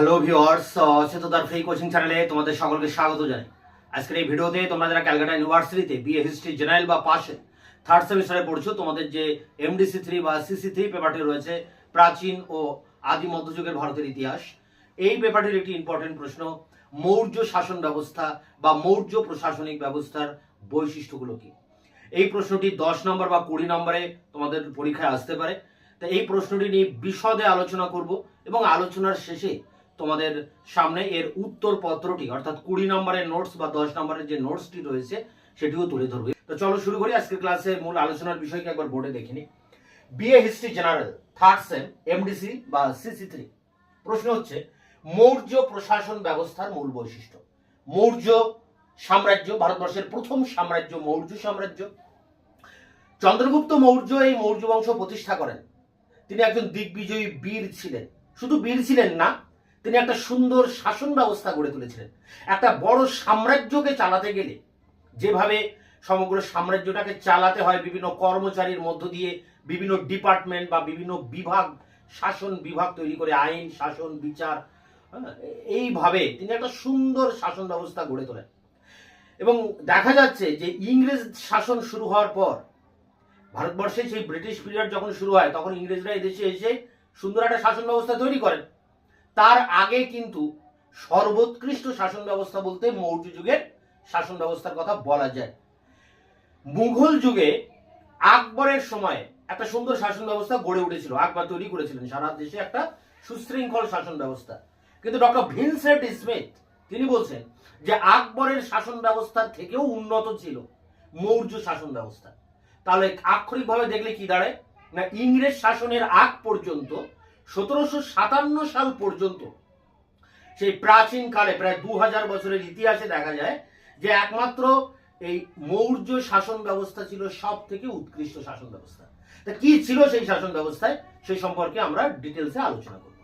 Hello viewers অচেততার free coaching চ্যানেলে তোমাদের সকলকে স্বাগত জানাই। আজকের এই ভিডিওতে তোমরা যারা ক্যালকাটা ইউনিভার্সিটিতে বিএ হিস্ট্রি জেনারেল বা পাশে থার্ড সেমিস্টারে পড়ছো, তোমাদের যে এমডিসি থ্রি বা সিসি থ্রি পেপারটি রয়েছে, প্রাচীন ও আদি মধ্যযুগের ভারতের ইতিহাস, এই পেপারটির একটি ইম্পর্টেন্ট প্রশ্ন, মৌর্য শাসন ব্যবস্থা বা মৌর্য প্রশাসনিক ব্যবস্থার বৈশিষ্ট্যগুলো কি? এই প্রশ্নটি দশ নম্বর বা কুড়ি নম্বরে তোমাদের পরীক্ষায় আসতে পারে। তো এই প্রশ্নটি নিয়ে বিশদে আলোচনা করব এবং আলোচনার শেষে তোমাদের সামনে এর উত্তর পত্রটি, অর্থাৎ কুড়ি নম্বরের নোটস বা দশ নম্বরের যে নোটসটি রয়েছে, সেটিও তুলে ধরবে। তো চলো শুরু করি, আজকের ক্লাসে মূল আলোচনার বিষয়কে একবার বোর্ডে দেখিনি BA history general third sem MDC বা সিসি থ্রি প্রশ্ন হচ্ছে, মৌর্য প্রশাসন ব্যবস্থার মূল বৈশিষ্ট্য। মৌর্য সাম্রাজ্য, ভারতবর্ষের প্রথম সাম্রাজ্য, মৌর্য সাম্রাজ্য। চন্দ্রগুপ্ত মৌর্য এই মৌর্য বংশ প্রতিষ্ঠা করেন। তিনি একজন দিগ্বিজয়ী বীর ছিলেন। শুধু বীর ছিলেন না তিনি একটা সুন্দর শাসন ব্যবস্থা গড়ে তুলেছিলেন। একটা বড় সাম্রাজ্যকে চালাতে গেলে যেভাবে সমগ্র সাম্রাজ্যটাকে চালাতে হয় বিভিন্ন কর্মচারীর মধ্য দিয়ে বিভিন্ন ডিপার্টমেন্ট বা বিভিন্ন বিভাগ শাসন বিভাগ তৈরি করে আইন শাসন বিচার হ্যাঁ, এইভাবে তিনি একটা সুন্দর শাসন ব্যবস্থা গড়ে তোলেন। এবং দেখা যাচ্ছে যে ইংরেজ শাসন শুরু হওয়ার পর ভারতবর্ষে সেই ব্রিটিশ পিরিয়ড যখন শুরু হয় তখন ইংরেজরা এদেশে এসে সুন্দর একটা শাসন ব্যবস্থা তৈরি করেন। তার আগে কিন্তু সর্বোৎকৃষ্ট শাসন ব্যবস্থা বলতে মৌর্য যুগের শাসন ব্যবস্থার কথা বলা যায়। মুঘল যুগে আকবরের সময় একটা সুন্দর শাসন ব্যবস্থা গড়ে উঠেছিল। আকবর তৈরি করেছিলেন সারা দেশে একটা সুশৃঙ্খল শাসন ব্যবস্থা। কিন্তু ডক্টর ভিনসেন্ট স্মিথ তিনি বলছেন যে আকবরের শাসন ব্যবস্থার থেকেও উন্নত ছিল মৌর্য শাসন ব্যবস্থা। তাহলে আক্ষরিকভাবে দেখলে কি দাঁড়ায়? না ইংরেজ শাসনের আগ পর্যন্ত সতেরোশো সাতান্ন সাল পর্যন্ত, সেই প্রাচীন কালে, প্রায় দু হাজার বছরের ইতিহাসে দেখা যায় যে একমাত্র এই মৌর্য শাসন ব্যবস্থা ছিল সব থেকে উৎকৃষ্ট শাসন ব্যবস্থা। তা কি ছিল সেই শাসন ব্যবস্থায়? সেই সম্পর্কে আমরা ডিটেলসে আলোচনা করব।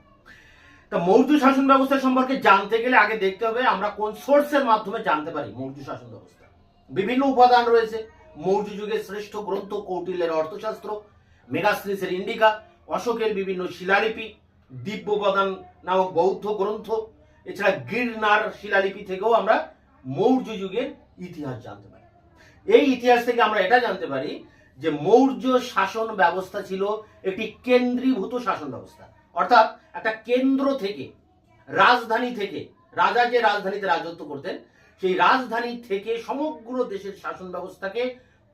তা মৌর্য শাসন ব্যবস্থা সম্পর্কে জানতে গেলে আগে দেখতে হবে আমরা কোন সোর্সের মাধ্যমে জানতে পারি মৌর্য শাসন ব্যবস্থা। বিভিন্ন উপাদান রয়েছে, মৌর্য যুগের শ্রেষ্ঠ গ্রন্থ কৌটিল্যের অর্থশাস্ত্র মেগাস্ট্রিসের ইন্ডিকা অশোকের বিভিন্ন শিলালিপি দিব্যপ্রদান নামক বৌদ্ধ গ্রন্থ, এছাড়া গিরনার শিলালিপি থেকেও আমরা মৌর্য যুগের ইতিহাস জানতে পারি। এই ইতিহাস থেকে আমরা এটা জানতে পারি যে মৌর্য শাসন ব্যবস্থা ছিল একটি কেন্দ্রীভূত শাসন ব্যবস্থা। অর্থাৎ একটা কেন্দ্র থেকে, রাজধানী থেকে, রাজা যে রাজধানীতে রাজত্ব করতেন, সেই রাজধানী থেকে সমগ্র দেশের শাসন ব্যবস্থাকে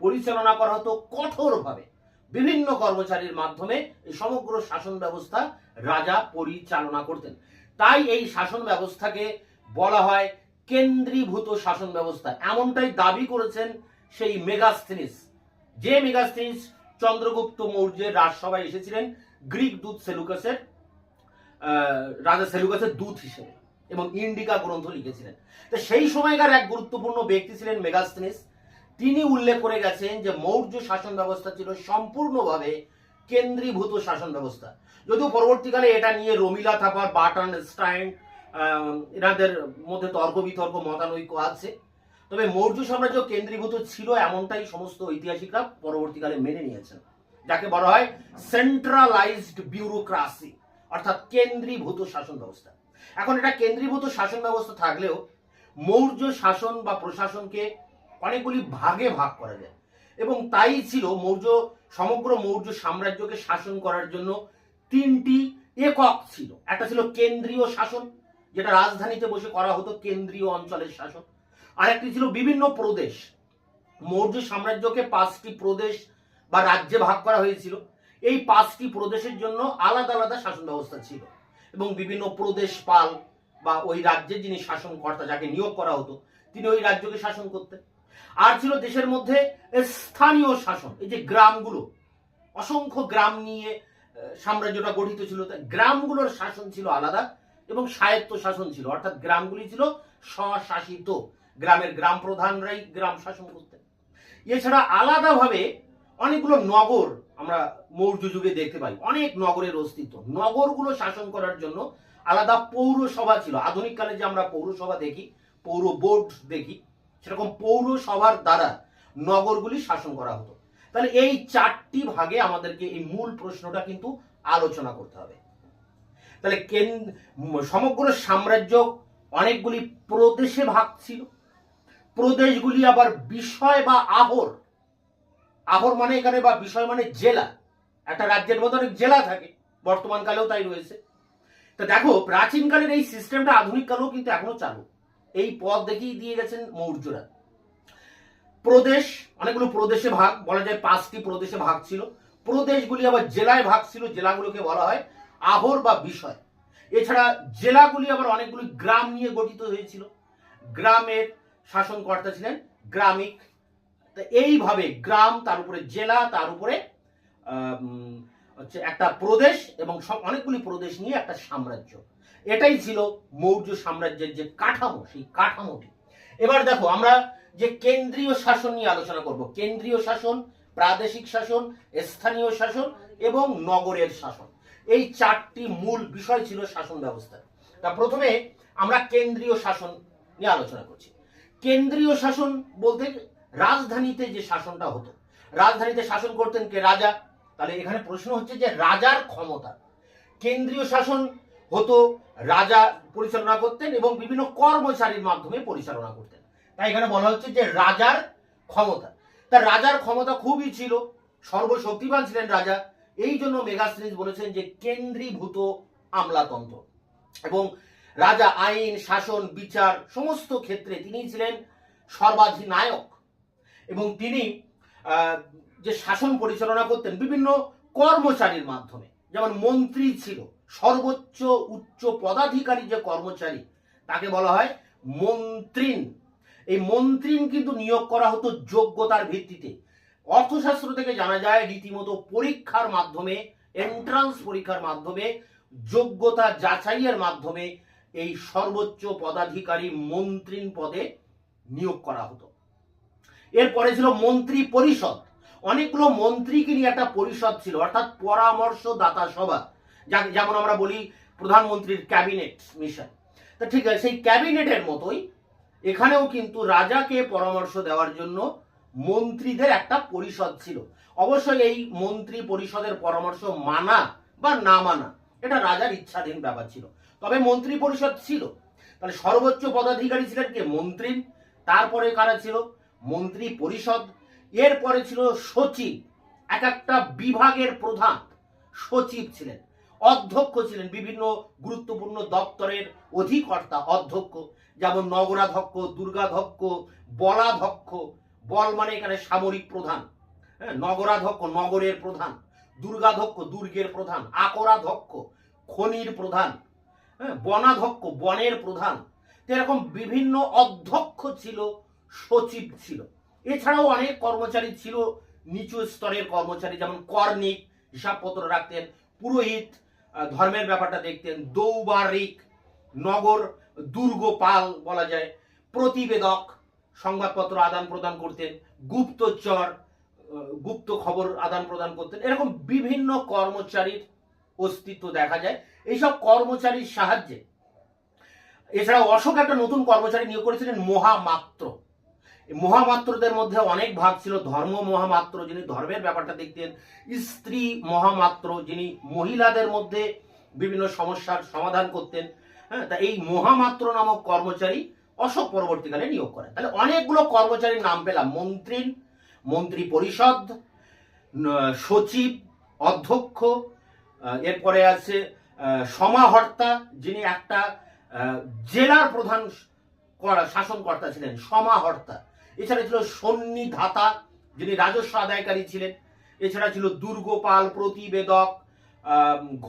পরিচালনা করা হতো কঠোরভাবে। বিভিন্ন কর্মচারীর মাধ্যমে এই সমগ্র শাসন ব্যবস্থা রাজা পরিচালনা করতেন। তাই এই শাসন ব্যবস্থাকে বলা হয় কেন্দ্রীভূত শাসন ব্যবস্থা। এমনটাই দাবি করেছেন সেই মেগাস্থিনিস। যে মেগাস্থিনিস চন্দ্রগুপ্ত মৌর্যের রাজসভায় এসেছিলেন, গ্রিক দূত সেলুকাসের রাজা সেলুকাসের দূত হিসেবে এবং ইন্ডিকা গ্রন্থ লিখেছিলেন। তো সেই সময়কার এক গুরুত্বপূর্ণ ব্যক্তি ছিলেন মেগাস্থিনিস। তিনি উল্লেখ করে গেছেন যে মৌর্য শাসন ব্যবস্থা ছিল সম্পূর্ণভাবে কেন্দ্রীভূত শাসন ব্যবস্থা। যদিও পরবর্তীকালে এটা নিয়ে রমিলা থাপার বাটন স্টাইন এনাদের মধ্যে তর্ক বিতর্ক, মতানৈক্য আছে। তবে মৌর্য সাম্রাজ্য কেন্দ্রীভূত ছিল এমনটাই সমস্ত ঐতিহাসিকরা পরবর্তীকালে মেনে নিয়েছেন, যাকে বলা হয় সেন্ট্রালাইজড বিউরোক্রাসি অর্থাৎ কেন্দ্রীভূত শাসন ব্যবস্থা। এখন এটা কেন্দ্রীভূত শাসন ব্যবস্থা থাকলেও মৌর্য শাসন বা প্রশাসনকে অনেকগুলি ভাগে ভাগ করা যায়। এবং তাই ছিল মৌর্য, সমগ্র মৌর্য সাম্রাজ্যকে শাসন করার জন্য তিনটি একক ছিল। একটা ছিল কেন্দ্রীয় শাসন, যেটা রাজধানীতে বসে করা হতো কেন্দ্রীয় অঞ্চলের শাসন। আরেকটি ছিল বিভিন্ন প্রদেশ। মৌর্য সাম্রাজ্যকে পাঁচটি প্রদেশ বা রাজ্যে ভাগ করা হয়েছিল। এই পাঁচটি প্রদেশের জন্য আলাদা আলাদা শাসন ব্যবস্থা ছিল। এবং বিভিন্ন প্রদেশ পাল বা ওই রাজ্যের যিনি শাসনকর্তা, যাকে নিয়োগ করা হতো, তিনি ওই রাজ্যকে শাসন করতেন। আর ছিল দেশের মধ্যে স্থানীয় শাসন, এই যে গ্রামগুলো। অসংখ্য গ্রাম নিয়ে সাম্রাজ্যটা গঠিত ছিল। গ্রামগুলোর শাসন ছিল আলাদা এবং স্বায়ত্ত শাসন ছিল। অর্থাৎ গ্রামগুলি ছিল স্বশাসিত। গ্রামের গ্রাম প্রধানরাই গ্রাম শাসন করতেন। এছাড়া আলাদাভাবে অনেকগুলো নগর আমরা মৌর্য যুগে দেখতে পাই। অনেক নগরের অস্তিত্ব। নগরগুলো শাসন করার জন্য আলাদা পৌরসভা ছিল। আধুনিক কালে যে আমরা পৌরসভা দেখি, পৌর বোর্ড দেখি সেরকম পৌরসভার দ্বারা নগরগুলি শাসন করা হতো। তাহলে এই চারটি ভাগে আমাদেরকে এই মূল প্রশ্নটা কিন্তু আলোচনা করতে হবে। তাহলে সমগ্র সাম্রাজ্য অনেকগুলি প্রদেশে ভাগ ছিল। প্রদেশগুলি আবার বিষয় বা আহর। আহর মানে এখানে বা বিষয় মানে জেলা। একটা রাজ্যের মধ্যে অনেক জেলা থাকে। বর্তমান কালেও তাই রয়েছে। তো দেখো, প্রাচীনকালের এই সিস্টেমটা আধুনিক কালেও কিন্তু এখনও চালু। এই পথ দেখেই দিয়ে গেছেন মৌর্যরা। প্রদেশ, অনেকগুলো প্রদেশে ভাগ, বলা যায় পাঁচটি প্রদেশে ভাগ ছিল। প্রদেশগুলি আবার জেলায় ভাগ ছিল, জেলাগুলোকে বলা হয় আহর বা বিষয়। এছাড়া জেলাগুলি আবার অনেকগুলি গ্রাম নিয়ে গঠিত হয়েছিল। গ্রামের শাসনকর্তা ছিলেন গ্রামিক। তো এইভাবে গ্রাম, তার উপরে জেলা, তার উপরে হচ্ছে একটা প্রদেশ এবং অনেকগুলি প্রদেশ নিয়ে একটা সাম্রাজ্য। এটাই ছিল মৌর্য সাম্রাজ্যের যে কাঠামো, সেই কাঠামোটি। এবার দেখো, আমরা যে কেন্দ্রীয় শাসন নিয়ে আলোচনা করব, কেন্দ্রীয় শাসন, প্রাদেশিক শাসন, স্থানীয় শাসন এবং নগরের শাসন। এই চারটি মূল বিষয় ছিল শাসন ব্যবস্থা। তা প্রথমে আমরা কেন্দ্রীয় শাসন নিয়ে আলোচনা করছি। কেন্দ্রীয় শাসন বলতে রাজধানীতে যে শাসনটা হতো। রাজধানীতে শাসন করতেন কে? রাজা। তাহলে এখানে প্রশ্ন হচ্ছে যে রাজার ক্ষমতা। কেন্দ্রীয় শাসন হতো, রাজা পরিচালনা করতেন এবং বিভিন্ন কর্মচারীর মাধ্যমে পরিচালনা করতেন। তাই এখানে বলা হচ্ছে যে রাজার ক্ষমতা। তা রাজার ক্ষমতা খুবই ছিল, সর্বশক্তিমান ছিলেন রাজা। এই জন্য মেগাস্ট্রিজ বলেছেন যে কেন্দ্রীভূত আমলাতন্ত্র। এবং রাজা, আইন, শাসন, বিচার সমস্ত ক্ষেত্রে তিনি ছিলেন সর্বাধিনায়ক। এবং তিনি যে শাসন পরিচালনা করতেন বিভিন্ন কর্মচারীর মাধ্যমে, যেমন মন্ত্রী ছিল সর্বোচ্চ উচ্চ পদাধিকারী যে কর্মচারী, তাকে বলা হয় মন্ত্রীন। এই মন্ত্রীন কিন্তু নিয়োগ করা হতো যোগ্যতার ভিত্তিতে। অর্থশাস্ত্র থেকে জানা যায়, রীতিমতো পরীক্ষার মাধ্যমে এন্ট্রান্স পরীক্ষার মাধ্যমে, যোগ্যতা যাচাইয়ের মাধ্যমে এই সর্বোচ্চ পদাধিকারী মন্ত্রীন পদে নিয়োগ করা হতো। এরপরে ছিল মন্ত্রী পরিষদ। অনেকগুলো মন্ত্রীকে নিয়ে একটা পরিষদ ছিল, অর্থাৎ পরামর্শদাতা সভা। যেমন আমরা বলি প্রধানমন্ত্রীর ক্যাবিনেট মিশন। তা ঠিক আছে, সেই ক্যাবিনেটের মতোই এখানেও কিন্তু রাজাকে পরামর্শ দেওয়ার জন্য মন্ত্রীদের একটা পরিষদ ছিল। অবশ্যই এই মন্ত্রী পরিষদের পরামর্শ মানা বা না মানা, এটা রাজার ইচ্ছাধীন ব্যাপার ছিল। তবে মন্ত্রী পরিষদ ছিল। তাহলে সর্বোচ্চ পদাধিকারী ছিলেন কে? মন্ত্রী। তারপরে কারা ছিল? মন্ত্রী পরিষদ। এরপরে ছিল সচিব। এক একটা বিভাগের প্রধান সচিব ছিলেন। অধ্যক্ষ ছিলেন বিভিন্ন গুরুত্বপূর্ণ দপ্তরের অধিকর্তা অধ্যক্ষ, যেমন নগরাধ্যক্ষ, দুর্গাধ্যক্ষ, বলাধ্যক্ষ, বল মানে এখানে সামরিক প্রধান। হ্যাঁ নগরাধ্যক্ষ নগরের প্রধান, দুর্গাধ্যক্ষ দুর্গের প্রধান, আকরাধ্যক্ষ খনির প্রধান হ্যাঁ বনাধ্যক্ষ বনের প্রধান। এরকম বিভিন্ন অধ্যক্ষ ছিল, সচিব ছিল। এছাড়াও অনেক কর্মচারী ছিল, নিচু স্তরের কর্মচারী, যেমন কর্ণিক, হিসাবপত্র রাখতেন, পুরোহিত ধর্মের ব্যাপারটা দেখতেন। দৌবারিক নগর দুর্গপাল বলা যায়। প্রতিবেদক সংবাদপত্র আদান প্রদান করতেন, গুপ্তচর গুপ্ত খবর আদান প্রদান করতেন। এরকম বিভিন্ন কর্মচারীর অস্তিত্ব দেখা যায়। এইসব কর্মচারীর সাহায্যে। এছাড়া অশোক একটা নতুন কর্মচারী নিয়োগ করেছিলেন, মহামাত্র। মহামাত্রদের মধ্যে অনেক ভাগ ছিল ধর্ম মহামাত্র, যিনি ধর্মের ব্যাপারটা দেখতেন। স্ত্রী মহামাত্র, যিনি মহিলাদের মধ্যে বিভিন্ন সমস্যার সমাধান করতেন। হ্যাঁ তা এই মহামাত্র নামক কর্মচারী অশোক পরবর্তীকালে নিয়োগ করেন। তাহলে অনেকগুলো কর্মচারীর নাম পেলাম। মন্ত্রী মন্ত্রী পরিষদ সচিব, অধ্যক্ষ এরপরে আছে সমাহর্তা, যিনি একটা জেলার প্রধান করা- শাসনকর্তা ছিলেন, সমাহর্তা। এছাড়া ছিল সন্নিধাতা যিনি রাজস্ব আদায়কারী ছিলেন। এছাড়া ছিল দুর্গপাল, প্রতিবেদক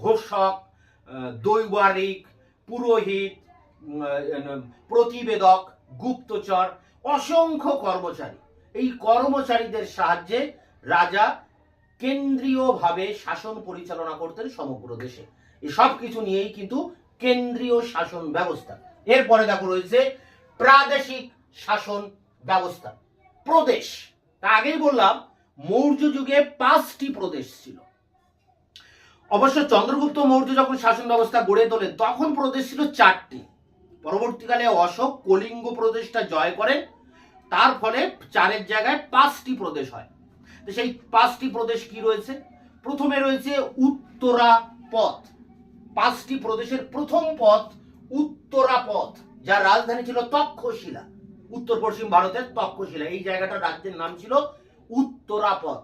ঘোষক দৈবারিক, পুরোহিত প্রতিবেদক, গুপ্তচর, অসংখ্য কর্মচারী। এই কর্মচারীদের সাহায্যে রাজা কেন্দ্রীয়ভাবে শাসন পরিচালনা করতেন সমগ্র দেশে। সব কিছু নিয়েই কিন্তু কেন্দ্রীয় শাসন ব্যবস্থা। এরপরে দেখো রয়েছে প্রাদেশিক শাসন ব্যবস্থা। প্রদেশ। তা আগেই বললাম, মৌর্য যুগে পাঁচটি প্রদেশ ছিল। অবশ্য চন্দ্রগুপ্ত মৌর্য যখন শাসন ব্যবস্থা গড়ে তোলেন তখন প্রদেশ ছিল চারটি। পরবর্তীকালে অশোক কলিঙ্গ প্রদেশটা জয় করেন তার ফলে চারের জায়গায় পাঁচটি প্রদেশ হয়। তো সেই পাঁচটি প্রদেশ কি রয়েছে? প্রথমে রয়েছে উত্তরা পথ। পাঁচটি প্রদেশের প্রথম পথ উত্তরা পথ, যার রাজধানী ছিল তক্ষশিলা। উত্তর পশ্চিম ভারতের তক্ষশিলা। এই জায়গাটা রাজ্যের নাম ছিল উত্তরাপথ।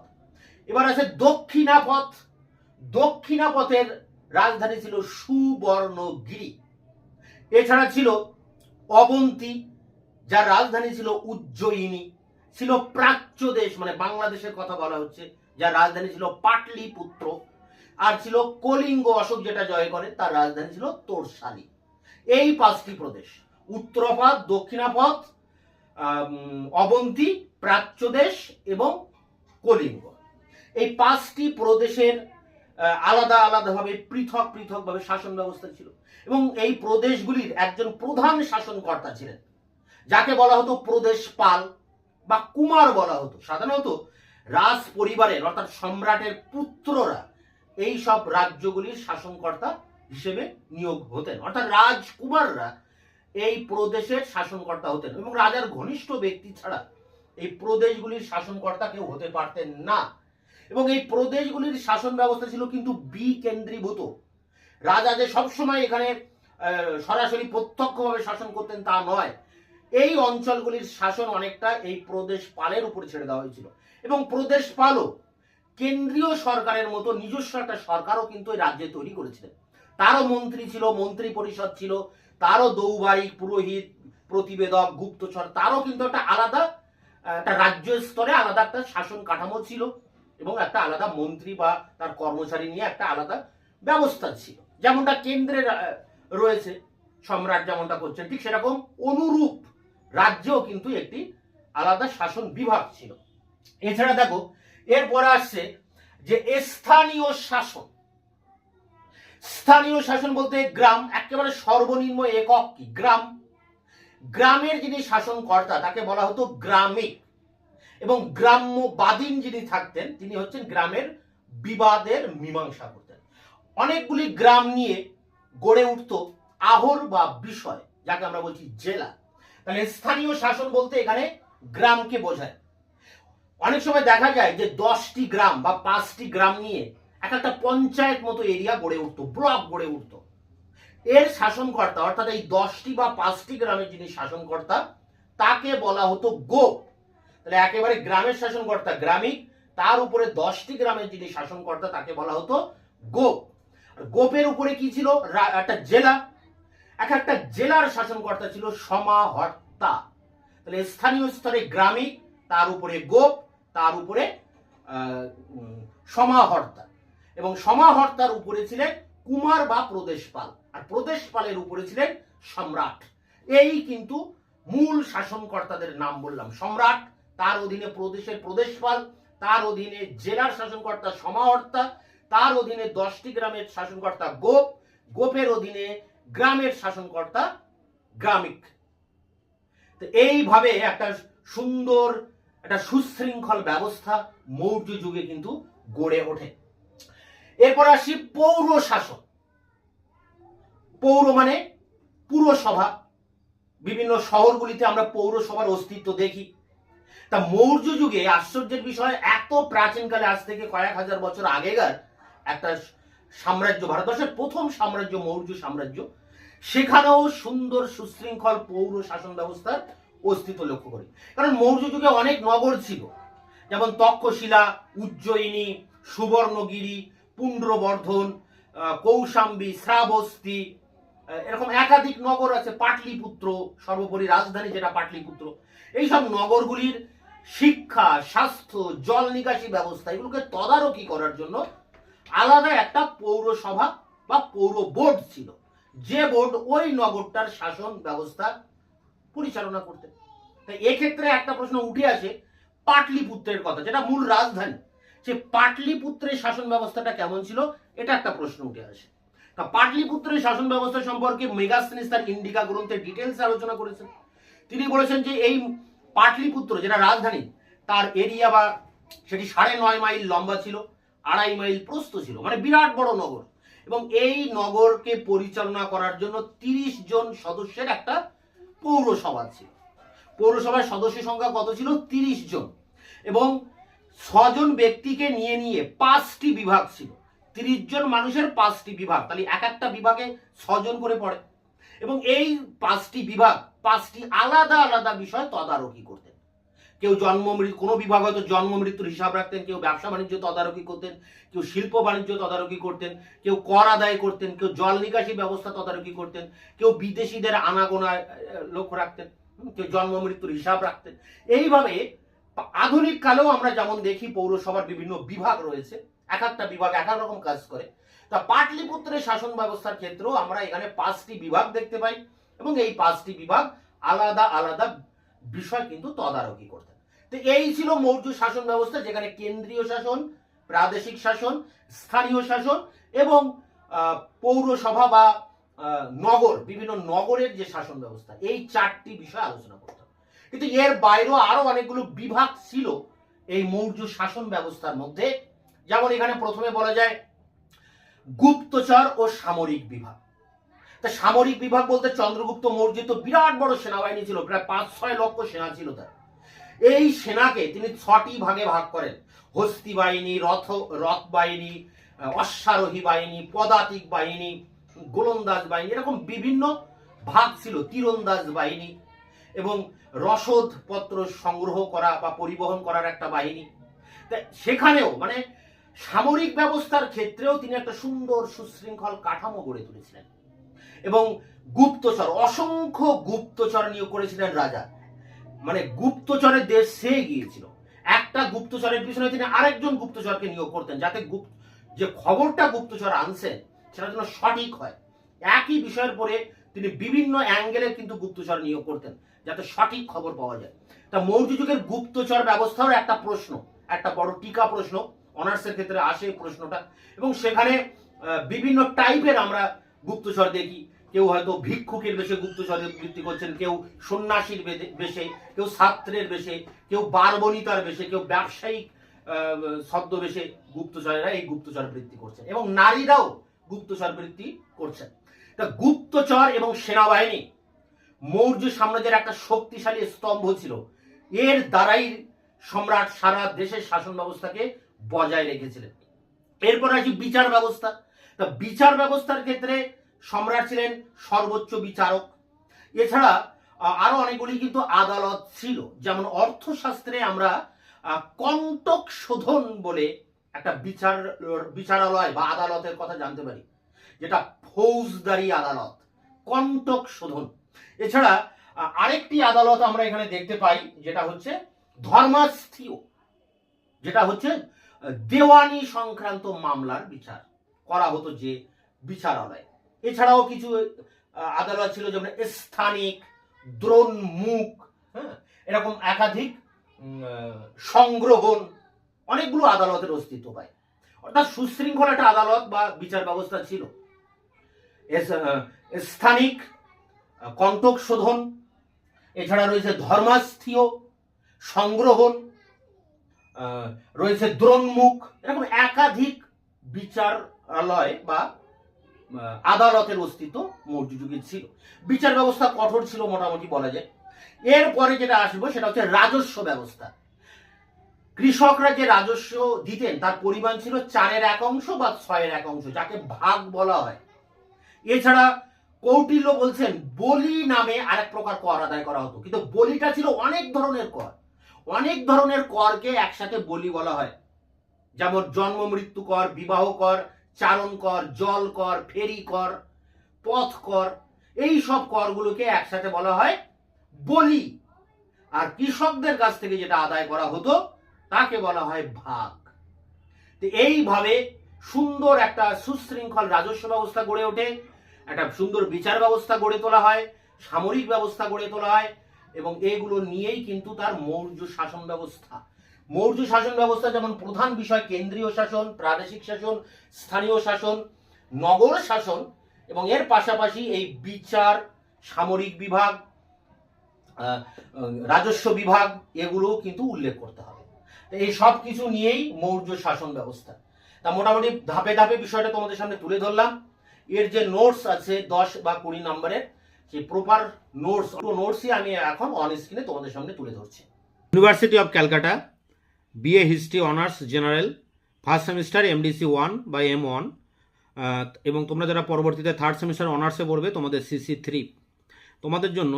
এবার আছে দক্ষিণাপথ। দক্ষিণাপথের রাজধানী ছিল সুবর্ণগিরি। এছাড়া ছিল অবন্তী, যার রাজধানী ছিল উজ্জয়িনী। ছিল প্রাচ্য দেশ মানে বাংলাদেশের কথা বলা হচ্ছে, যার রাজধানী ছিল পাটলিপুত্র। আর ছিল কলিঙ্গ অশোক যেটা জয় করে, তার রাজধানী ছিল তোরসালি। এই পাঁচটি প্রদেশ, উত্তরপথ, দক্ষিণাপথ অবন্তী প্রাচ্য দেশ এবং কলিঙ্গ। এই পাঁচটি প্রদেশের আলাদা আলাদাভাবে, পৃথক পৃথকভাবে শাসন ব্যবস্থা ছিল। এবং এই প্রদেশগুলির একজন প্রধান শাসনকর্তা ছিলেন, যাকে বলা হতো প্রদেশ পাল বা কুমার বলা হতো। সাধারণত রাজ পরিবারের অর্থাৎ সম্রাটের পুত্ররা এই সব রাজ্যগুলির শাসনকর্তা হিসেবে নিয়োগ হতেন। অর্থাৎ রাজকুমাররা এই প্রদেশের শাসনকর্তা হতেন এবং রাজার ঘনিষ্ঠ ব্যক্তি ছাড়া এই প্রদেশগুলির শাসনকর্তা কেউ হতে পারতেন না। এবং এই প্রদেশগুলির শাসন ব্যবস্থা ছিল কিন্তু বিকেন্দ্রীভূত। রাজা যে সবসময় এখানে সরাসরি প্রত্যক্ষভাবে শাসন করতেন তা নয়। এই অঞ্চলগুলির শাসন অনেকটা এই প্রদেশ পালের উপর ছেড়ে দেওয়া হয়েছিল। এবং প্রদেশ পালও কেন্দ্রীয় সরকারের মতো নিজস্ব একটা সরকারও কিন্তু এই রাজ্যে তৈরি করেছিলেন। তারও মন্ত্রী ছিল, মন্ত্রী পরিষদ ছিল তারও দৌবারিক পুরোহিত, প্রতিবেদক, গুপ্তচর, তারও কিন্তু একটা আলাদা, একটা রাজ্য স্তরে আলাদা একটা শাসন কাঠামো ছিল এবং একটা আলাদা মন্ত্রী বা তার কর্মচারী নিয়ে একটা আলাদা ব্যবস্থা ছিল। যেমনটা কেন্দ্রে রয়েছে, সম্রাট যেমনটা করছেন, ঠিক সেরকম অনুরূপ রাজ্যেও কিন্তু একটি আলাদা শাসন বিভাগ ছিল। এছাড়া দেখো, এরপরে আসছে যে স্থানীয় শাসন। স্থানীয় শাসন বলতে গ্রাম, একেবারে সর্বনিম্ন একক কি? গ্রাম। গ্রামের যিনি শাসনকর্তা, তাকে বলা হতো গ্রামিক এবং গ্রাম্য বাদিন যিনি থাকতেন, তিনি হচ্ছেন গ্রামের বিবাদের মীমাংসা করতেন। অনেকগুলি গ্রাম নিয়ে গড়ে উঠত আহর বা বিষয় যাকে আমরা বলছি জেলা। তাহলে স্থানীয় শাসন বলতে এখানে গ্রামকে বোঝায়। অনেক সময় দেখা যায় যে দশটি গ্রাম বা পাঁচটি গ্রাম নিয়ে এক একটা পঞ্চায়েত মতো এরিয়া গড়ে উঠতো, ব্লক গড়ে উঠতো। এর শাসনকর্তা, অর্থাৎ এই দশটি বা পাঁচটি গ্রামের যিনি শাসনকর্তা, তাকে বলা হতো গোপ। তাহলে একেবারে গ্রামের শাসনকর্তা গ্রামিক তার উপরে দশটি গ্রামের যিনি শাসনকর্তা, তাকে বলা হতো গোপ। আর গোপের উপরে কি ছিল? একটা জেলা। এক একটা জেলার শাসনকর্তা ছিল সমাহর্তা। তাহলে স্থানীয় স্তরে গ্রামিক তার উপরে গোপ, তার উপরে সমাহর্তা। এবং সমাহর্তার উপরে ছিলেন কুমার বা প্রদেশপাল আর প্রদেশপালের উপরে ছিলেন সম্রাট। এই কিন্তু মূল শাসনকর্তাদের নাম বললাম। সম্রাট, তার অধীনে প্রদেশের প্রদেশপাল তার অধীনে জেলার শাসনকর্তা সমাহর্তা, তার অধীনে দশটি গ্রামের শাসনকর্তা গোপ, গোপের অধীনে গ্রামের শাসনকর্তা গ্রামিক। তো এইভাবে একটা সুন্দর, একটা সুশৃঙ্খল ব্যবস্থা মৌর্য যুগে কিন্তু গড়ে ওঠে। এরপর আসি পৌর শাসন পৌর মানে পুরসভা। বিভিন্ন শহরগুলিতে আমরা পৌরসভার অস্তিত্ব দেখি। তা মৌর্য যুগে আশ্চর্যের বিষয়, এত প্রাচীনকালে আজ থেকে কয়েক হাজার বছর আগেকার একটা সাম্রাজ্য, ভারতবর্ষের প্রথম সাম্রাজ্য, মৌর্য সাম্রাজ্য, সেখানেও সুন্দর সুশৃঙ্খল পৌর শাসন ব্যবস্থার অস্তিত্ব লক্ষ্য করি। কারণ মৌর্য যুগে অনেক নগর ছিল। যেমন তক্ষশিলা, উজ্জয়িনী, সুবর্ণগিরি পুণ্ড্রবর্ধন আহ, কৌশাম্বী শ্রাবস্তি এরকম একাধিক নগর আছে পাটলিপুত্র সর্বোপরি রাজধানী যেটা পাটলিপুত্র। এইসব নগরগুলির শিক্ষা স্বাস্থ্য জল নিকাশি ব্যবস্থা এগুলোকে তদারকি করার জন্য আলাদা একটা পৌরসভা বা পৌর বোর্ড ছিল যে বোর্ড ওই নগরটার শাসন ব্যবস্থা পরিচালনা করতে। তাই এক্ষেত্রে একটা প্রশ্ন উঠে আসে পাটলিপুত্রের কথা যেটা মূল রাজধানী। সে পাটলিপুত্রের শাসন ব্যবস্থাটা কেমন ছিল, এটা একটা প্রশ্ন উঠে আসে। তা পাটলিপুত্রের শাসন ব্যবস্থা সম্পর্কে মেগাস্তিনিস তার ইন্ডিকা গ্রন্থে ডিটেলস আলোচনা করেছেন। তিনি বলেছেন যে এই পাটলিপুত্র, যেটা রাজধানী, তার এরিয়া বা সেটি সাড়ে নয় মাইল লম্বা ছিল, আড়াই মাইল প্রস্ত ছিল মানে বিরাট বড় নগর। এবং এই নগরকে পরিচালনা করার জন্য তিরিশ জন সদস্যের একটা পৌরসভা ছিল। পৌরসভার সদস্য সংখ্যা কত ছিল? তিরিশ জন। এবং ছজন ব্যক্তিকে নিয়ে নিয়ে পাঁচটি বিভাগ ছিল। তিরিশ জন মানুষের পাঁচটি বিভাগ, তাহলে এক একটা বিভাগে ছজন করে পড়ে। এবং এই পাঁচটি বিভাগ, পাঁচটি আলাদা আলাদা বিষয় তদারকি করতেন। কেউ জন্ম কোনো বিভাগ হয়তো জন্ম মৃত্যুর হিসাব রাখতেন, কেউ ব্যবসা বাণিজ্য তদারকি করতেন, কেউ শিল্প বাণিজ্য তদারকি করতেন, কেউ কর আদায় করতেন, কেউ জল নিকাশি ব্যবস্থা তদারকি করতেন, কেউ বিদেশিদের আনাগোনা লক্ষ্য রাখতেন, কেউ জন্ম মৃত্যুর হিসাব রাখতেন। এইভাবে আধুনিক কালেও আমরা যেমন দেখি পৌরসভার বিভিন্ন বিভাগ রয়েছে, এক একটা বিভাগ এক রকম কাজ করে। তা পাটলিপুত্রের শাসন ব্যবস্থার ক্ষেত্রেও আমরা এখানে পাঁচটি বিভাগ দেখতে পাই এবং এই পাঁচটি বিভাগ আলাদা আলাদা বিষয় কিন্তু তদারকি করতেন। তো এই ছিল মৌর্য শাসন ব্যবস্থা, যেখানে কেন্দ্রীয় শাসন, প্রাদেশিক শাসন, স্থানীয় শাসন এবং পৌরসভা বা নগর, বিভিন্ন নগরের যে শাসন ব্যবস্থা, এই চারটি বিষয় আলোচনা করতাম কিন্তু এর বাইরেও আরও অনেকগুলো বিভাগ ছিল এই মৌর্য শাসন ব্যবস্থার মধ্যে। যেমন এখানে প্রথমে বলা যায় গুপ্তচর ও সামরিক বিভাগ। তা সামরিক বিভাগ বলতে চন্দ্রগুপ্ত মৌর্য তো বিরাট বড় সেনাবাহিনী ছিল, প্রায় পাঁচ ছয় লক্ষ সেনা ছিল তার। এই সেনাকে তিনি ছটি ভাগে ভাগ করেন। হস্তি বাহিনী, রথ রথ বাহিনী, অশ্বারোহী বাহিনী, পদাতিক বাহিনী, গোলন্দাজ বাহিনী, এরকম বিভিন্ন ভাগ ছিল, তীরন্দাজ বাহিনী এবং রসদ পত্র সংগ্রহ করা বা পরিবহন করার একটা বাহিনী। সেখানেও মানে সামরিক ব্যবস্থার ক্ষেত্রেও তিনি একটা সুন্দর সুশৃঙ্খল কাঠামো গড়ে তুলেছিলেন। এবং গুপ্তচর, অসংখ্য গুপ্তচর নিয়োগ করেছিলেন রাজা। মানে গুপ্তচরের দেশ সে গিয়েছিল একটা গুপ্তচরের পিছনে তিনি আরেকজন গুপ্তচরকে নিয়োগ করতেন, যাতে গুপ্ত যে খবরটা গুপ্তচর আনছেন সেটা যেন সঠিক হয়। একই বিষয়ের পরে তিনি বিভিন্ন অ্যাঙ্গেলে কিন্তু গুপ্তচর নিয়োগ করতেন। যাতে সঠিক খবর পাওয়া যায়। তা মৌর্য যুগের গুপ্তচর ব্যবস্থারও একটা প্রশ্ন, একটা বড় টিকা প্রশ্ন, অনার্সের ক্ষেত্রে আসে এই প্রশ্নটা। এবং সেখানে বিভিন্ন টাইপের আমরা গুপ্তচর দেখি। কেউ হয়তো ভিক্ষুকের বেশে গুপ্তচর বৃত্তি করছেন, কেউ সন্ন্যাসীর বেশে, কেউ ছাত্রের বেশে, কেউ বারবনিতার বেশে, কেউ ব্যবসায়িক ছদ্মবেশে গুপ্তচরেরা এই গুপ্তচর বৃত্তি করছেন এবং নারীরাও গুপ্তচর বৃত্তি করছেন। তা গুপ্তচর এবং সেনাবাহিনী মৌর্য সাম্রাজ্যের একটা শক্তিশালী স্তম্ভ ছিল। এর দ্বারাই সম্রাট সারা দেশের শাসন ব্যবস্থাকে বজায় রেখেছিলেন। এরপর আসি বিচার ব্যবস্থা। তা বিচার ব্যবস্থার ক্ষেত্রে সম্রাট ছিলেন সর্বোচ্চ বিচারক। এছাড়া আরও অনেকগুলি কিন্তু আদালত ছিল। যেমন অর্থশাস্ত্রে আমরা আহ, কন্টক শোধন বলে একটা বিচার বিচারালয় বা আদালতের কথা জানতে পারি যেটা ফৌজদারি আদালত কন্টক শোধন। এছাড়া আরেকটি আদালত আমরা এখানে দেখতে পাই, যেটা হচ্ছে ধর্মাস্থিও, যেটা হচ্ছে দেওয়ানি সংক্রান্ত মামলার বিচার করা হতো যে বিচারালয়। এছাড়াও কিছু আদালত ছিল যেমন স্থানিক, দ্রোণ মুখ হ্যাঁ এরকম একাধিক সংগ্রহণ, অনেকগুলো আদালতের অস্তিত্ব পায়। অর্থাৎ সুশৃঙ্খল একটা আদালত বা বিচার ব্যবস্থা ছিল। স্থানিক কণ্টক শোধন, এছাড়া রয়েছে ধর্মাস্থীয় সংগ্রহণ রয়েছে দ্রোণমুখ, এরকম একাধিক বিচারালয় বা আদালতের অস্তিত্ব মৌর্য যুগে ছিল। বিচার ব্যবস্থা কঠোর ছিল মোটামুটি বলা যায়। এরপরে যেটা আসব সেটা হচ্ছে রাজস্ব ব্যবস্থা। কৃষকরা যে রাজস্ব দিতেন, তার পরিমাণ ছিল চারের এক অংশ বা ছয়ের এক অংশ, যাকে ভাগ বলা হয়। এছাড়া কৌটিল্য বলছেন, বলি নামে আরেক প্রকার কর আদায় করা হতো। কিন্তু বলিটা ছিল অনেক ধরনের কর। অনেক ধরনের করকে একসাথে বলি বলা হয়। যেমন জন্ম, মৃত্যু কর, বিবাহ কর, চারণ কর, জল কর, ফেরি কর, পথ কর, এই সব করগুলোকে একসাথে বলা হয় বলি। আর কৃষকদের কাছ থেকে যেটা আদায় করা হতো, তাকে বলা হয় ভাগ। তো এইভাবে সুন্দর একটা সুশৃঙ্খল রাজস্ব ব্যবস্থা গড়ে ওঠে। একটা সুন্দর বিচার ব্যবস্থা গড়ে তোলা হয়, সামরিক ব্যবস্থা গড়ে তোলা হয়, এবং এগুলো নিয়েই কিন্তু তার মৌর্য শাসন ব্যবস্থা। মৌর্য শাসন ব্যবস্থা যেমন প্রধান বিষয়, কেন্দ্রীয় শাসন, প্রাদেশিক শাসন, স্থানীয় শাসন, নগর শাসন, এবং এর পাশাপাশি এই বিচার, সামরিক বিভাগ রাজস্ব বিভাগ এগুলো কিন্তু উল্লেখ করতে হবে। এই সব কিছু নিয়েই মৌর্য শাসন ব্যবস্থা। তা মোটামুটি ধাপে ধাপে বিষয়টা তোমাদের সামনে তুলে ধরলাম। এর যে নোটস আছে দশ বা কুড়ি নম্বরের সেই প্রপার নোটস নোটসই আমি এখন অন স্ক্রিনে তোমাদের সামনে তুলে ধরছি। University of Calcutta BA history honours general first semester MDC one বা এম ওয়ান এবং তোমরা যারা পরবর্তীতে থার্ড সেমিস্টার অনার্সে পড়বে, তোমাদের সিসি থ্রি তোমাদের জন্য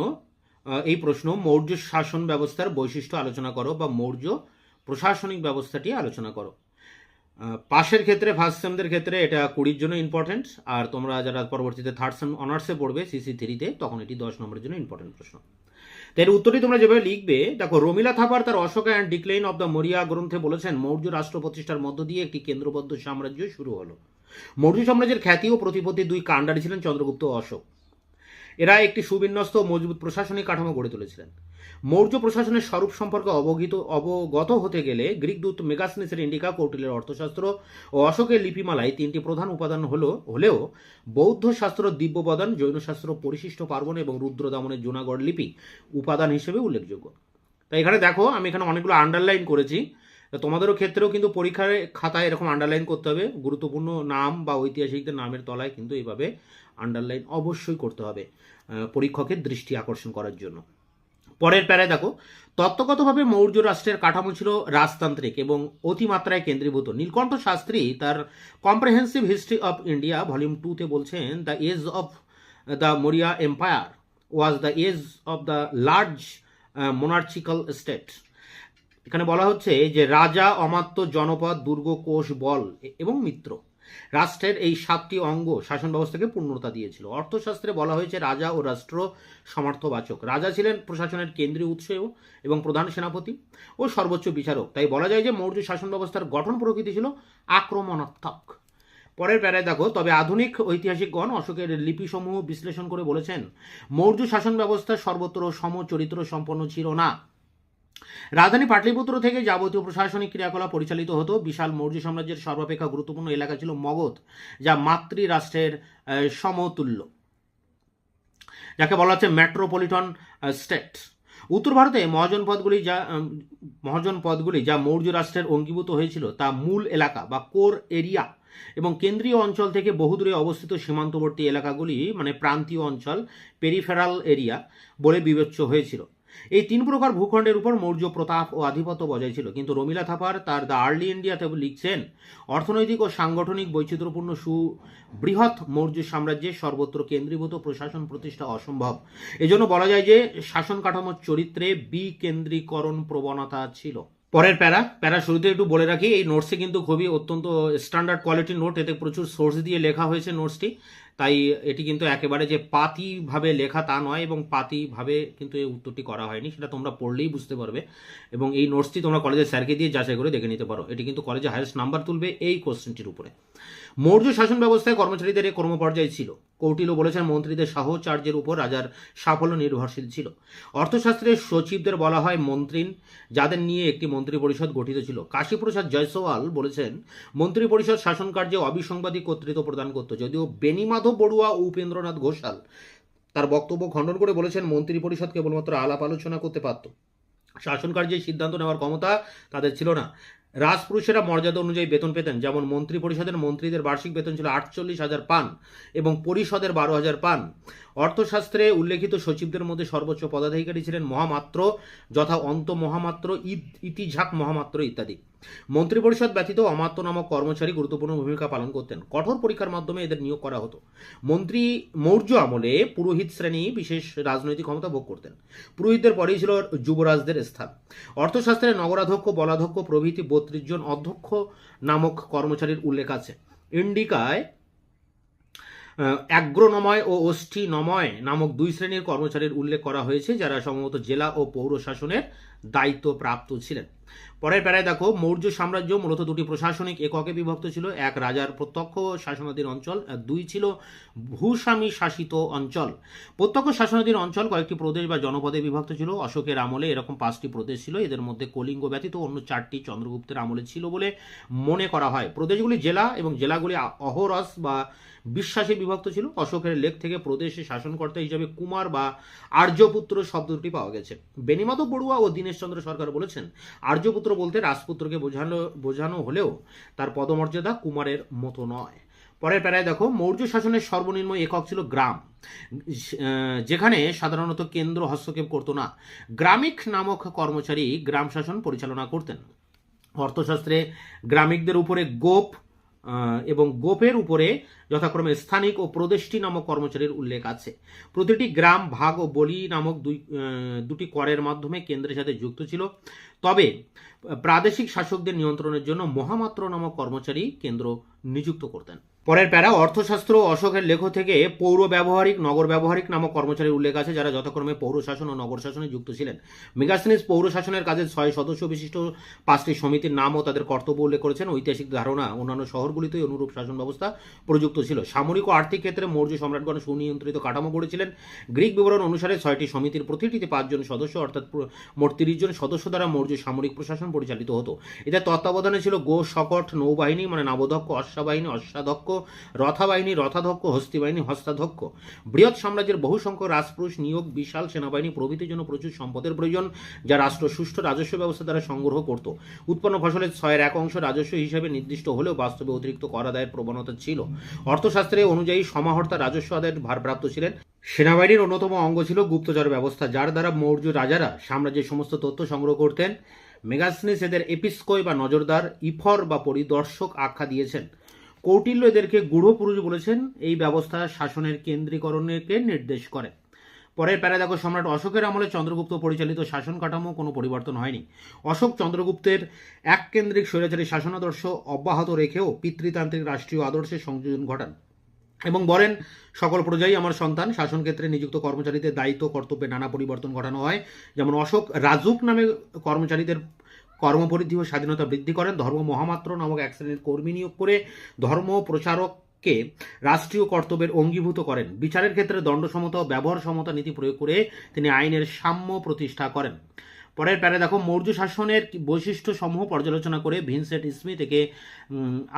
এই প্রশ্ন, মৌর্য শাসন ব্যবস্থার বৈশিষ্ট্য আলোচনা করো বা মৌর্য প্রশাসনিক ব্যবস্থাটি আলোচনা করো। পাশের ক্ষেত্রে ফার্স্ট সেমদের ক্ষেত্রে এটা কুড়ির জন্য ইম্পর্টেন্ট আর তোমরা যারা পরবর্তীতে থার্ড সেম অনার্সে পড়বে সিসি থ্রিতে তখন এটি দশ নম্বরের জন্য ইম্পর্টেন্ট প্রশ্ন। তো এর উত্তরটি তোমরা যেভাবে লিখবে, দেখো, রমিলা থাপার তার Ashoka and decline of the Maurya গ্রন্থে বলেছেন, মৌর্য রাষ্ট্র প্রতিষ্ঠার মধ্য দিয়ে একটি কেন্দ্রবদ্ধ সাম্রাজ্য শুরু হলো। মৌর্য সাম্রাজ্যের খ্যাতি ও প্রতিপত্তি দুই কাণ্ডারি ছিলেন চন্দ্রগুপ্ত অশোক। এরা একটি সুবিন্যস্ত মজবুত প্রশাসনিক কাঠামো গড়ে তুলেছিলেন। মৌর্য প্রশাসনের স্বরূপ সম্পর্কে অবগত অবগত হতে গেলে গ্রিক দূত মেগাসনিসের ইন্ডিকা কৌটিলের অর্থশাস্ত্র ও অশোকের লিপিমালায় তিনটি প্রধান উপাদান হলো হলেও বৌদ্ধ শাস্ত্র দিব্যপদান, জৈনশাস্ত্র পরিশিষ্ট পার্বণ এবং রুদ্র রুদ্রদামনের জুনাগড় লিপি উপাদান হিসেবে উল্লেখযোগ্য। তাই এখানে দেখো, আমি এখানে অনেকগুলো আন্ডারলাইন করেছি। তোমাদেরও ক্ষেত্রেও কিন্তু পরীক্ষার খাতায় এরকম আন্ডারলাইন করতে হবে। গুরুত্বপূর্ণ নাম বা ঐতিহাসিকদের নামের তলায় কিন্তু এইভাবে আন্ডারলাইন অবশ্যই করতে হবে। পরীক্ষকের দৃষ্টি আকর্ষণ করার জন্য। পরের প্যারায় দেখো, তত্ত্বগতভাবে মৌর্য রাষ্ট্রের কাঠামো ছিল রাজতান্ত্রিক এবং অতিমাত্রায় কেন্দ্রীভূত। নীলকণ্ঠ শাস্ত্রী তার comprehensive history of India volume টুতে বলছেন the age of the Maurya empire was the age of the large monarchical state এখানে বলা হচ্ছে যে, রাজা, অমাত্য, জনপদ, দুর্গ, কোষ, বল এবং মিত্র। রাষ্ট্রের এই সাতটি অঙ্গ শাসন ব্যবস্থাকে পূর্ণতা দিয়েছিল। অর্থশাস্ত্রে বলা হয়েছে, রাজা ও রাষ্ট্র সমার্থবাচক। রাজা ছিলেন প্রশাসনের কেন্দ্রীয় উৎস এবং প্রধান সেনাপতি ও সর্বোচ্চ বিচারক। তাই বলা যায় যে, মৌর্য শাসন ব্যবস্থার গঠন প্রকৃতি ছিল আক্রমণাত্মক। পরের প্যারায় দেখো, তবে আধুনিক ঐতিহাসিকগণ অশোকের লিপিসমূহ বিশ্লেষণ করে বলেছেন, মৌর্য শাসন ব্যবস্থা সর্বত্র সমচরিত্র সম্পন্ন ছিল না। রাজধানী পাটলিপুত্র থেকে যাবতীয় প্রশাসনিক ক্রিয়াকলাপ পরিচালিত হতো। বিশাল মৌর্য সাম্রাজ্যের সর্বাপেক্ষা গুরুত্বপূর্ণ এলাকা ছিল মগধ, যা মাতৃ রাষ্ট্রের সমতুল্য, যাকে বলা হচ্ছে মেট্রোপলিটন স্টেট। উত্তর ভারতে মহাজন পদগুলি যা মহাজন পদগুলি যা মৌর্য রাষ্ট্রের অঙ্গীভূত হয়েছিল তা মূল এলাকা বা কোর এরিয়া এবং কেন্দ্রীয় অঞ্চল থেকে বহুদূরে অবস্থিত সীমান্তবর্তী এলাকাগুলি মানে প্রান্তীয় অঞ্চল, পেরিফেরাল এরিয়া বলে বিবেচ্য হয়েছিল। এই তিন প্রকার ভূখণ্ডের উপর মৌর্য প্রতাপ ও আধিপত্য বজায় ছিল। কিন্তু রমিলা থাপার তার দ্য আর্লি ইন্ডিয়াতে লিখছেন, অর্থনৈতিক ও সাংগঠনিক বৈচিত্র্যপূর্ণ সুবৃহৎ মৌর্য সাম্রাজ্যের সর্বত্র কেন্দ্রীভূত প্রশাসন প্রতিষ্ঠা অসম্ভব। এজন্য বলা যায় যে শাসন কাঠামোর চরিত্রে বিকেন্দ্রীকরণ প্রবণতা ছিল। পরের প্যারা প্যারা শুরুতে একটু বলে রাখি, এই নোটসে কিন্তু খুবই অত্যন্ত স্ট্যান্ডার্ড কোয়ালিটির নোট এতে প্রচুর সোর্স দিয়ে লেখা হয়েছে নোটসটি তাই এটি কিন্তু একেবারে যে পাতিভাবে লেখা তা নয় এবং পাতিভাবে কিন্তু এই উত্তরটি করা হয়নি, সেটা তোমরা পড়লেই বুঝতে পারবে। এবং এই নোটসটি তোমরা কলেজের স্যারকে দিয়ে যাচাই করে দেখে নিতে পারো। এটি কিন্তু কলেজে হায়েস্ট নাম্বার তুলবে এই কোশ্চেনটির উপরে। মৌর্য শাসন ব্যবস্থায় কর্মচারীদের এই কর্মপর্যায় ছিল। কৌটিল্য বলেছেন মন্ত্রীদের সাহচার্যের উপর রাজার সাফল্য নির্ভরশীল ছিল। অর্থশাস্ত্রের সচিবদের বলা হয় মন্ত্রীন, যাদের নিয়ে একটি মন্ত্রী পরিষদ গঠিত ছিল। কাশীপ্রসাদ জয়সওয়াল বলেছেন মন্ত্রী পরিষদ শাসন কার্যে অবিসংবাদী কর্তৃত্ব প্রদান করত। যদিও বেনিমাধব বড়ুয়া উপেন্দ্রনাথ ঘোষাল তার বক্তব্য খণ্ডন করে বলেছেন মন্ত্রী পরিষদ কেবলমাত্র আলাপ আলোচনা করতে পারত। শাসন কার্যে সিদ্ধান্ত নেওয়ার ক্ষমতা তাদের ছিল না। রাজপুরুষেরা মর্যাদা অনুযায়ী বেতন পেতেন, যেমন মন্ত্রী পরিষদের মন্ত্রীদের বার্ষিক বেতন ছিল আটচল্লিশ হাজার পান এবং পরিষদের বারো হাজার পান। অর্থশাস্ত্রে উল্লেখিত সচিবদের মধ্যে সর্বোচ্চ পদাধিকারী ছিলেন মহামাত্র, যথা অন্ত মহামাত্র ইতিঝাক মহামাত্র ইত্যাদি। মন্ত্রী পরিষদ ব্যতীত অমাত্য নামক কর্মচারী গুরুত্বপূর্ণ ভূমিকা পালন করতেন। কঠোর পরীক্ষার মাধ্যমে এদের নিয়োগ করা হতো। মন্ত্রী মৌর্য আমলে পুরোহিত শ্রেণি বিশেষ রাজনৈতিক ক্ষমতা ভোগ করতেন। পুরোহিতদের পরেই ছিল যুবরাজদের স্থান। অর্থশাস্ত্রে নগরাধ্যক্ষ, বলাধ্যক্ষ, প্রভৃতি বত্রিশ জন অধ্যক্ষ নামক কর্মচারীর উল্লেখ আছে। ইন্ডিকায় অ্যাগ্রোনময় ও অষ্টিনময় নামক দুই শ্রেণির কর্মচারীর উল্লেখ করা হয়েছে, যারা সম্ভবত জেলা ও পৌর শাসনের দায়িত্ব প্রাপ্ত ছিলেন। পরের প্যারায় দেখো, মৌর্য সাম্রাজ্য মূলত দুটি প্রশাসনিক এককে বিভক্ত ছিল। এক রাজার প্রত্যক্ষ শাসনাধীন অঞ্চল দুই ছিল ভূস্বামী শাসিত অঞ্চল। প্রত্যক্ষ শাসনাধীন অঞ্চল কয়েকটি প্রদেশ বা জনপদে বিভক্ত ছিল। অশোকের আমলে এরকম পাঁচটি প্রদেশ ছিল। এদের মধ্যে কলিঙ্গ ব্যতীত অন্য চারটি চন্দ্রগুপ্তের আমলে ছিল বলে মনে করা হয়। প্রদেশগুলি জেলা এবং জেলাগুলি অহরস বা বিশ্বাসে বিভক্ত ছিল। অশোকের লেখ থেকে প্রদেশে শাসনকর্তা হিসেবে কুমার বা আর্যপুত্র শব্দটি পাওয়া গেছে। বেনিমাধব বড়ুয়া ও দীনেশচন্দ্র সরকার বলেছেন, আর্যপুত্র বলতে রাজপুত্রকে বোঝানো বোঝানো হলেও তার পদমর্যাদা কুমারের মতো নয়। পরের প্যারায় দেখো, মৌর্য শাসনের সর্বনিম্ন একক ছিল গ্রাম। যেখানে সাধারণত কেন্দ্র হস্তক্ষেপ করতো না। গ্রামিক নামক কর্মচারী গ্রাম শাসন পরিচালনা করতেন। অর্থশাস্ত্রে গ্রামিকদের উপরে গোপ এবং গোপের উপরে যথাক্রমে স্থানিক ও প্রদেশটি নামক কর্মচারীর উল্লেখ আছে। প্রতিটি গ্রাম, ভাগ ও বলি নামক দুই দুটি করের মাধ্যমে কেন্দ্রের সাথে যুক্ত ছিল। তবে প্রাদেশিক শাসকদের নিয়ন্ত্রণের জন্য মহামাত্র নামক কর্মচারী কেন্দ্র নিযুক্ত করতেন। পরের প্যারা, অর্থশাস্ত্র অশোকের লেখ থেকে পৌর ব্যবহারিক, নগর ব্যবহারিক নামক কর্মচারীর উল্লেখ আছে যারা যথাক্রমে পৌর শাসন ও নগর শাসনে যুক্ত ছিলেন। মেগাসিনিস পৌর শাসনের কাজে ছয় সদস্য বিশিষ্ট পাঁচটি সমিতির নাম ও তাদের কর্তব্য উল্লেখ করেছেন। ঐতিহাসিক ধারণা, অন্যান্য শহরগুলিতেই অনুরূপ শাসন ব্যবস্থা প্রযুক্ত ছিল। সামরিক ও আর্থিক ক্ষেত্রে মৌর্য সম্রাটগণ সুনিয়ন্ত্রিত কাঠামো গড়েছিলেন। গ্রিক বিবরণ অনুসারে ছয়টি সমিতির প্রতিটিতে পাঁচজন সদস্য, অর্থাৎ মোট তিরিশ জন সদস্য দ্বারা মৌর্য সামরিক প্রশাসন পরিচালিত হতো। এদের তত্ত্বাবধানে ছিল গো শকট নৌবাহিনী মানে নবদক্ষ অশ্বাবাহিনী অশ্বাধ্যক্ষ রথাবাহিনী, রথাধ্যক্ষ, হস্তিবাহিনী, হস্তাধ্যক্ষ। বৃহৎ সাম্রাজ্যের বহু সংখ্যক রাজপুরুষ নিয়োগ, বিশাল সেনাবাহিনী প্রভৃতির জন্য প্রচুর সম্পদের প্রয়োজন, যা রাষ্ট্র সুষ্ঠু রাজস্ব ব্যবস্থা দ্বারা সংগ্রহ করত। উৎপন্ন ফসলের ছয়ের এক অংশ রাজস্ব হিসাবে নির্দিষ্ট হলেও বাস্তবে অতিরিক্ত কর আদায়ের প্রবণতা ছিল। অর্থশাস্ত্রে অনুযায়ী সমাহর্তা রাজস্ব আদায়ের ভারপ্রাপ্ত ছিলেন। সেনাবাহিনীর অন্যতম অঙ্গ ছিল গুপ্তচর ব্যবস্থা, যার দ্বারা মৌর্য রাজারা সাম্রাজ্যের সমস্ত তথ্য সংগ্রহ করতেন। মেগাসনিস এদের এপিস্কোয় বা নজরদার, ইফর বা পরিদর্শক আখ্যা দিয়েছেন। কৌটিল্য এদেরকে গূঢ় পুরুষ বলেছেন। এই ব্যবস্থা শাসনের কেন্দ্রীকরণকে নির্দেশ করে। পরের প্যারা দেখো, সম্রাট অশোকের আমলে চন্দ্রগুপ্ত পরিচালিত শাসন কাঠামো কোনো পরিবর্তন হয়নি। অশোক চন্দ্রগুপ্তের এক কেন্দ্রিক স্বৈরাচারী শাসনাদর্শ অব্যাহত রেখেও পিতৃতান্ত্রিক রাষ্ট্রীয় আদর্শের সংযোজন ঘটান এবং বলেন, সকল প্রজাই আমার সন্তান। শাসন ক্ষেত্রে নিযুক্ত কর্মচারীদের দায়িত্ব, কর্তব্যে নানা পরিবর্তন ঘটানো হয়। যেমন অশোক, রাজুক নামে কর্মচারীদের কর্মপরিধি ও স্বাধীনতা বৃদ্ধি করেন। ধর্ম মহামাত্র নামক এক শ্রেণির কর্মী নিয়োগ করে ধর্ম প্রচারক কে রাষ্ট্রীয় কর্তব্যের অঙ্গীভূত করেন। বিচারের ক্ষেত্রে দণ্ড সমতা ও ব্যবহার সমতা নীতি প্রয়োগ করে তিনি আইনের সাম্য প্রতিষ্ঠা করেন। পরের প্যারে দেখো, মৌর্য শাসনের বৈশিষ্ট্য সমূহ পর্যালোচনা করে ভিনসেন্ট স্মিথ একে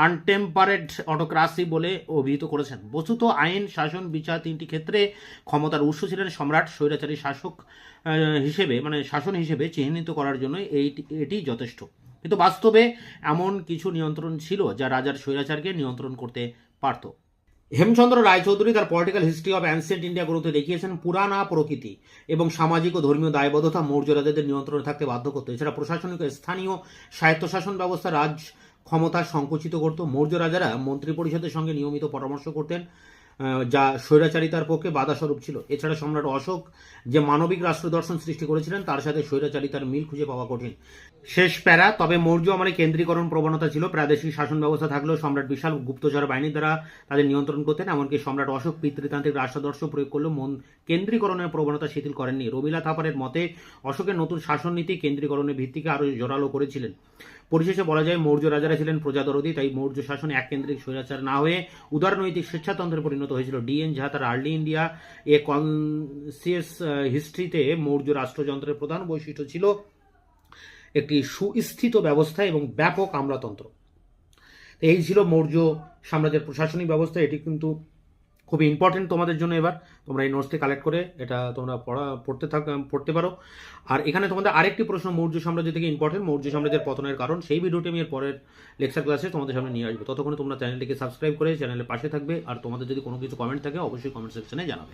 আনটেম্পারেড অটোক্রাসি বলে অভিহিত করেছেন। বস্তুত আইন, শাসন, বিচার তিনটি ক্ষেত্রে ক্ষমতার উৎস ছিলেন সম্রাট, স্বৈরাচারী শাসক হিসেবে মানে শাসন হিসেবে চিহ্নিত করার জন্য এই এটি যথেষ্ট। কিন্তু বাস্তবে এমন কিছু নিয়ন্ত্রণ ছিল যা রাজার স্বৈরাচারকে নিয়ন্ত্রণ করতে পারত। হেমচন্দ্র রায়চৌধুরী তার political history of ancient India গ্রন্থে দেখিয়েছেন পুরানা প্রকৃতি এবং সামাজিক ও ধর্মীয় দায়বদ্ধতা মৌর্য রাজাদের নিয়ন্ত্রণে থাকতে বাধ্য করতো। এছাড়া প্রশাসনিক স্থানীয় স্বায়ত্তশাসন ব্যবস্থা রাজ ক্ষমতা সংকুচিত করত। মৌর্য রাজারা মন্ত্রী পরিষদের সঙ্গে নিয়মিত পরামর্শ করতেন যা স্বৈরাচারিতার পক্ষে বাধাস্বরূপ ছিল। এছাড়া সম্রাট অশোক যে মানবিক রাষ্ট্র দর্শন সৃষ্টি করেছিলেন, তার সাথে স্বৈরাচারিতার মিল খুঁজে পাওয়া কঠিন। শেষ প্যারা, তবে মৌর্য আমলে কেন্দ্রীকরণ প্রবণতা ছিল। প্রাদেশিক শাসন ব্যবস্থা থাকলেও সম্রাট বিশাল গুপ্তচর বাহিনীর দ্বারা তাদের নিয়ন্ত্রণ করতেন, এমনকি সম্রাট অশোক পিতৃতান্ত্রিক রাষ্ট্রাদর্শ প্রয়োগ করলেও মন কেন্দ্রীকরণের প্রবণতা শিথিল করেননি। রবিলা থাপারের মতে, অশোকের নতুন শাসন নীতি কেন্দ্রীকরণের ভিত্তিকে আরও জোরালো করেছিলেন। পরিশেষে বলা যায়, মৌর্য রাজারা ছিলেন প্রজাদরদী, তাই মৌর্য শাসন এক কেন্দ্রিক স্বৈরাচার না হয়ে উদারনৈতিক স্বেচ্ছাতন্ত্রে পরিণত হয়েছিল। ডিএন ঝা তার আর্লি ইন্ডিয়া এ কনসিয়াস হিস্ট্রিতে মৌর্য রাষ্ট্রযন্ত্রের প্রধান বৈশিষ্ট্য ছিল একটি সুস্থিত ব্যবস্থা এবং ব্যাপক আমলাতন্ত্র। এই ছিল মৌর্য সাম্রাজ্যের প্রশাসনিক ব্যবস্থা। এটি কিন্তু খুবই ইম্পর্টেন্ট তোমাদের জন্য এবার। তোমরা এই নোটসটি কালেক্ট করে এটা তোমরা পড়া, পড়তে থাক, পড়তে পারো। আর এখানে তোমাদের আরেকটি প্রশ্ন, মৌর্য সাম্রাজ্য থেকে ইম্পর্টেন্ট মৌর্য সাম্রাজ্যের পতনের কারণ, সেই ভিডিওটি আমি এর পরের লেকচার ক্লাসে তোমাদের সামনে নিয়ে আসব। ততক্ষণে তোমরা চ্যানেলটিকে সাবস্ক্রাইব করে চ্যানেলের পাশে থাকবে। আর তোমাদের যদি কোনো কিছু কমেন্ট থাকে, অবশ্যই কমেন্ট সেকশনে জানাবে।